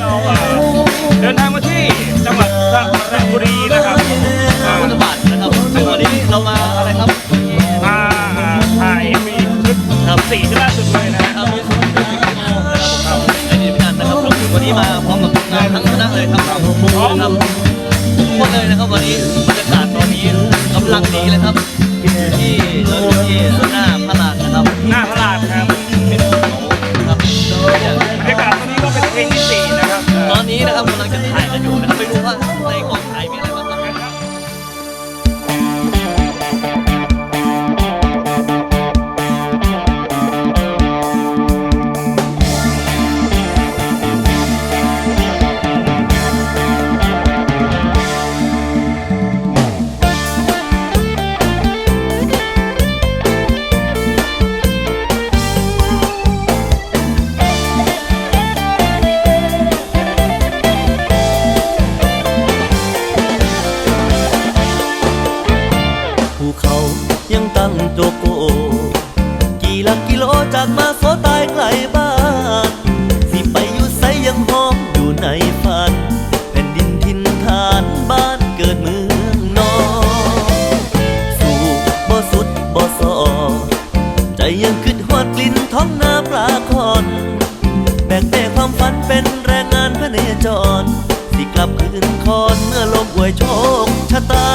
เราเอ่อเดินทางมาที่จังหวัดสระบุรีนะครับอ่าพุทธบาทนะครับซึ่งวันนี้เรามาอะไรครับมาถ่ายมีชุดครับสีที่ล่าสุดเลยนะครับมีสุดที่สิบโมงนะครับไอเดียพินันนะครับวันนี้มาพร้อมกับงานทั้งคณะเลยครับครับทุกคนเลยนะครับวันนี้บรรยากาศตอนนี้กำลังดีเลยครับที่เราอยู่ที่หน้าพระลานนะครับหน้าพระราชครับเป็นเขานะครับเนี่ยบรรยากาศตอนนี้ก็เป็นเพลงที่สี่นะครับ ตอนนี้นะครับกำลังจะถ่ายกันอยู่นะครับไปดูว่าในกอง เขายังตั้งโจโก กี่หลักกิโลจากมาโซตายไกลบ้านสิไปอยู่ไสยังหอมอยู่ในฝัน แผ่นดินทินฐานบ้านเกิดเมืองนอนสู่บ่สุดบ่สอใจยังคิดหอดกลิ่นท้องนาปลาคอนแบกแต่ความฝันเป็นแรงงานพระเนจรสิกลับคืนคอนเมื่อลมอวยโชคชะตา